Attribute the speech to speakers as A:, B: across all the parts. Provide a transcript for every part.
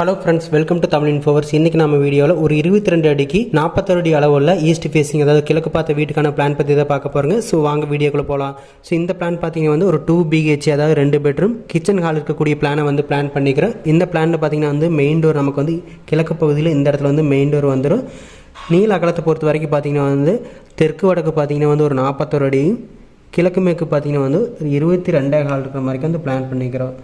A: Hello friends welcome to Tamil Infoverse இன்றைக்கி நம்ம வீடியோவில் ஒரு இருபத்தி ரெண்டு அடிக்கு நாற்பத்தொரு அடி அளவுள்ள ஈஸ்ட் ஃபேஸிங் அதாவது கிழக்கு பார்த்த வீட்டுக்கான பிளான் பற்றி தான் பார்க்க போகிறோங்க ஸோ வாங்க வீடியோக்குள்ளே போகலாம் ஸோ இந்த பிளான் பார்த்தீங்கன்னா வந்து ஒரு டூ பிஹெச் அதாவது ரெண்டு பெட்ரூம் கிச்சன் ஹால் இருக்கக்கூடிய பிளானை வந்து பிளான் பண்ணிக்கிறோம். இந்த பிளானில் பார்த்தீங்கன்னா வந்து மெயின் டோர் நமக்கு வந்து கிழக்கு பகுதியில் இந்த இடத்துல வந்து மெயின் டோர் வந்துடும் நீல அகலத்தை பொறுத்த வரைக்கும் பார்த்தீங்கன்னா வந்து தெற்கு வடக்கு பார்த்தீங்கன்னா வந்து ஒரு நாற்பத்தொரு அடியும் கிழக்கு மேற்கு பார்த்தீங்கன்னா வந்து ஒரு இருபத்தி ரெண்டே ஹால் இருக்கிற மாதிரி வந்து பிளான் பண்ணிக்கிறோம்.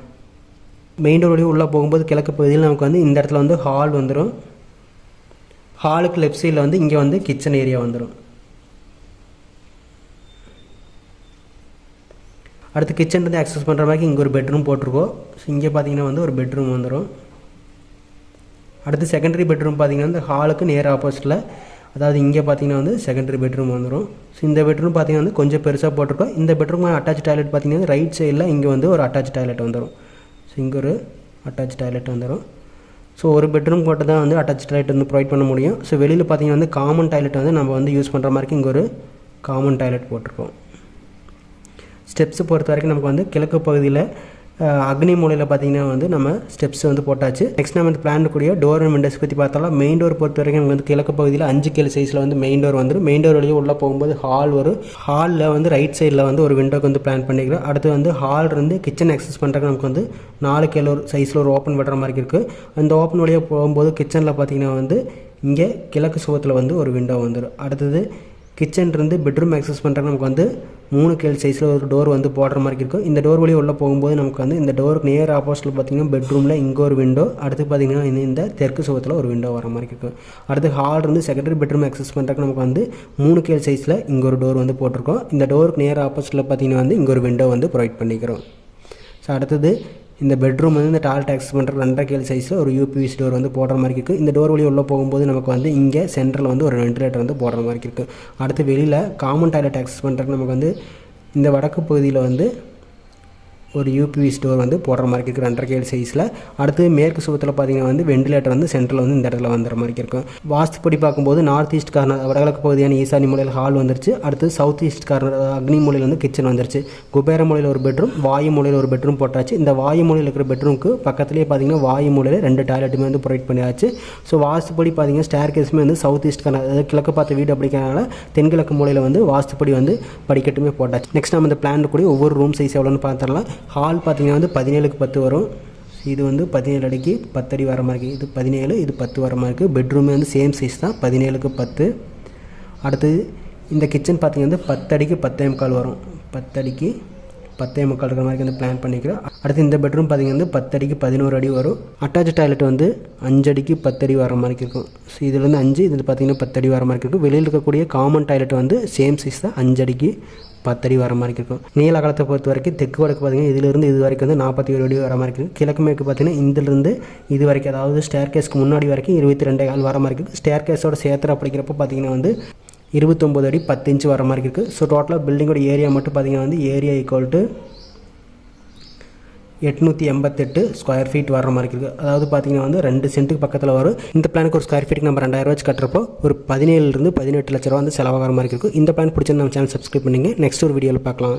A: மெயின் டோர் வழியாக உள்ளே போகும்போது கிழக்கு பகுதியில் நமக்கு வந்து இந்த இடத்துல வந்து ஹால் வந்துடும் ஹாலுக்கு லெஃப்ட் சைடில் வந்து இங்கே வந்து கிச்சன் ஏரியா வந்துடும் அடுத்து கிச்சன் ஆக்சஸ் பண்ணுற மாதிரி இங்கே ஒரு பெட்ரூம் போட்டிருக்கோம். ஸோ இங்கே பார்த்தீங்கன்னா வந்து ஒரு பெட்ரூம் வந்துடும் அடுத்து செகண்டரி பெட்ரூம் பார்த்தீங்கன்னா வந்து ஹாலுக்கு நேர் ஆப்போசிட்டில் அதாவது இங்கே பார்த்தீங்கன்னா வந்து செகண்டரி பெட்ரூம் வந்துடும் ஸோ இந்த பெட்ரூம் பார்த்தீங்கன்னா வந்து கொஞ்சம் பெருசாக போட்டிருக்கோம். இந்த பெட்ரூம் அட்டாச் டாய்லெட் பார்த்தீங்கன்னா ரைட் சைடில் இங்கே வந்து ஒரு அட்டாச் டாய்லெட் வந்துடும் ஸோ இங்கே ஒரு அட்டாச் டாய்லெட் வந்துடும் ஸோ ஒரு பெட்ரூம் போட்டு தான் வந்து அட்டாச் டாய்லெட் வந்து ப்ரொவைட் பண்ண முடியும். ஸோ வெளியில் பார்த்தீங்கன்னா வந்து காமன் டாய்லெட் வந்து நம்ம வந்து யூஸ் பண்ணுற மாதிரி இங்கே ஒரு காமன் டாய்லெட் போட்டிருக்கோம். ஸ்டெப்ஸ் பொறுத்த வரைக்கும் நமக்கு வந்து கிழக்கு பகுதியில் அக்னி மூலையில் பார்த்தீங்கன்னா வந்து நம்ம ஸ்டெப்ஸ் வந்து போட்டாச்சு. நெக்ஸ்ட் நம்ம இந்த பிளான் கூடிய டோர் அண்ட் விண்டோஸ் பற்றி பார்த்தாலும் மெயின் டோர் பொறுத்த வரைக்கும் நமக்கு வந்து கிழக்கு பகுதியில் அஞ்சு கேள் சைஸில் வந்து மெயின் டோர் வந்துடும் மெயின் டோர் வழியாக உள்ளே போகும்போது ஹால் வரும் ஹாலில் வந்து ரைட் சைடில் வந்து ஒரு விண்டோக்கு வந்து பிளான் பண்ணிக்கிறோம். அடுத்து வந்து ஹால் இருந்து கிச்சன் ஆக்சஸ் பண்ணுறதுக்கு நமக்கு வந்து நாலு கேள் ஒரு சைஸில் ஒரு ஓப்பன் விடுற மாதிரி இருக்குது அந்த ஓப்பன் வழியாக போகும்போது கிச்சனில் பார்த்தீங்கன்னா வந்து இங்கே கிழக்கு சுவத்தில் வந்து ஒரு விண்டோ வந்துடும் அடுத்தது கிச்சன்லேருந்து பெட்ரூம் ஆக்சஸ் பண்ணுறதுக்கு நமக்கு வந்து மூணு கேள் சைஸில் ஒரு டோர் வந்து போடுற மாதிரி இருக்கும். இந்த டோர் வழியே உள்ளே போகும்போது நமக்கு வந்து இந்த டோருக்கு நேர் ஆப்போசிட்டில் பார்த்தீங்கன்னா பெட்ரூமில் இங்கே ஒரு விண்டோ அடுத்து பார்த்தீங்கன்னா இந்த- தெற்கு சுவத்தில் ஒரு விண்டோ வர மாதிரி இருக்கும். அடுத்து ஹால் இருந்து செகண்டரி பெட்ரூம் ஆக்சஸ் பண்ணுறதுக்கு நமக்கு வந்து மூணு கேள் சைஸில் இங்கே ஒரு டோர் வந்து போட்டிருக்கோம். இந்த டோருக்கு நேர் ஆப்போசிட்டில் பார்த்தீங்கன்னா வந்து இங்கே ஒரு விண்டோ வந்து ப்ரொவைட் பண்ணிக்கிறோம். ஸோ அடுத்தது இந்த பெட்ரூம் வந்து இந்த டால் டேக்ஸ் பண்ணுற ரெண்டரை கேள் சைஸில் ஒரு யூபிவிசி டோர் வந்து போடுற மாதிரி இருக்குது இந்த டோர் வழி உள்ளே போகும்போது நமக்கு வந்து இங்கே சென்டரில் வந்து ஒரு வென்டிலேட்டர் வந்து போடுற மாதிரி இருக்குது அடுத்து வெளியில் காமன் டாய்லெட் ஆக்சஸ் பண்ணுறதுக்கு நமக்கு வந்து இந்த வடக்கு பகுதியில் வந்து ஒரு யூபிவி ஸ்டோர் வந்து போடுற மாதிரி இருக்குது ரெண்டரை கேள் சைஸில் அடுத்து மேற்கு சுகத்தில் பார்த்தீங்கன்னா வந்து வெண்டிலேட்டர் வந்து சென்ட்ரல் வந்து இந்த இடத்துல வந்துற மாதிரி இருக்கும் வாஸ்துப்படி பார்க்கும்போது நார்த் ஈஸ்ட் கார்னர் வடகிழக்கு பகுதியான ஈசானி மூலையில் ஹால் வந்துருச்சு. அடுத்து சவுத் ஈஸ்ட் கார்னர் அக்னி மூலையில் வந்து கிச்சன் வந்துருச்சு. குபேர மூலையில் ஒரு பெட்ரூம் வாயு மூலையில் ஒரு பெட்ரூம் போட்டாச்சு. இந்த வாயு மூலையில் இருக்கிற பெட்ரூமுக்கு பக்கத்துலேயே பார்த்தீங்கன்னா வாயு மூலையில் ரெண்டு டாய்லெட்டுமே வந்து ப்ரொவைட் பண்ணியாச்சு. ஸோ வாஸ்துப்படி பார்த்தீங்கன்னா ஸ்டேர் கேஸுமே வந்து சவுத் ஈஸ்ட் கார்னர் அதாவது கிழக்கு பார்த்த வீடு அப்படிங்கிறனால தென்கிழக்கு மூலையில் வந்து வாஸ்துப்படி வந்து படிக்கட்டுமே போட்டாச்சு. நெக்ஸ்ட் நம்ம இந்த பிளான் கூட ஒவ்வொரு ரூம் சைஸ் எவ்வளோன்னு பார்த்துடலாம் ஹால் பார்த்தீங்கன்னா வந்து பதினேழுக்கு பத்து வரும். இது வந்து பதினேழு அடிக்கு பத்தடி வர மாதிரி இருக்குது இது பதினேழு இது பத்து வர மாதிரி இருக்குது பெட்ரூமே வந்து சேம் சைஸ் தான். பதினேழுக்கு பத்து. அடுத்தது இந்த கிச்சன் பார்த்தீங்கன்னா வந்து பத்தடிக்கு பத்தே முக்கால் வரும். பத்தடிக்கு பத்தே முக்கால் இருக்கிற மாதிரி வந்து பிளான் பண்ணிக்கிறோம். அடுத்து இந்த பெட்ரூம் பார்த்தீங்கன்னா வந்து பத்தடிக்கு பதினோரு அடி வரும். அட்டாச் டாய்லெட் வந்து அஞ்சடிக்கு பத்தடி வர மாதிரி இருக்கும் ஸோ இதுலேருந்து அஞ்சு இதில் பார்த்தீங்கன்னா பத்தடி வர மாதிரி இருக்கும் வெளியில் இருக்கக்கூடிய காமன் டாய்லெட் வந்து சேம் சைஸ் தான். அஞ்சடிக்கு பத்தடி வர மாதிரி இருக்கும். நீல அகலத்தை பொறுத்த வரைக்கும் தெற்கு வடக்கு பார்த்தீங்கன்னா இதிலிருந்து இது வரைக்கும் வந்து நாற்பத்தி ஏழு அடி வர மாதிரி இருக்கும். கிழக்கு மேற்கு பார்த்திங்கன்னா இதிலிருந்து இது வரைக்கும் அதாவது ஸ்டேர் கேஸ்க்கு முன்னாடி வரைக்கும் இருபத்தி ரெண்டே கால் வர மாதிரி இருக்குது ஸ்டேர் கேஸோட சேர்த்து அப்படிங்கிறப்ப பார்த்தீங்கன்னா வந்து இருபத்தொம்போது அடி பத்து இன்ச்சு வர மாதிரி இருக்குது ஸோ டோட்டலாக பில்டிங்கோட ஏரியா மட்டும் பார்த்தீங்கன்னா வந்து ஏரியா ஈக்குவல் டு எட்நூற்றி எண்பத்தெட்டு ஸ்கொயர் ஃபீட் வர மாதிரி இருக்குது அதாவது பார்த்தீங்கன்னா வந்து ரெண்டு சென்ட்டுக்கு பக்கத்தில் வரும். இந்த பிளானுக்கு ஒரு ஸ்கொயர் ஃபீட்டுக்கு நம்ம ரெண்டாயிரம் வச்சு கட்டுறப்போ ஒரு பதினேழுலேருந்து பதினெட்டு லட்ச ரூபா வந்து செலவாகிற மாதிரி இருக்கும் இந்த பிளான் பிடிச்சிருந்தா நம்ம சேனல் சப்ஸ்கிரைப் பண்ணிங்க. நெக்ஸ்ட் ஒரு வீடியோவில் பார்க்கலாம்.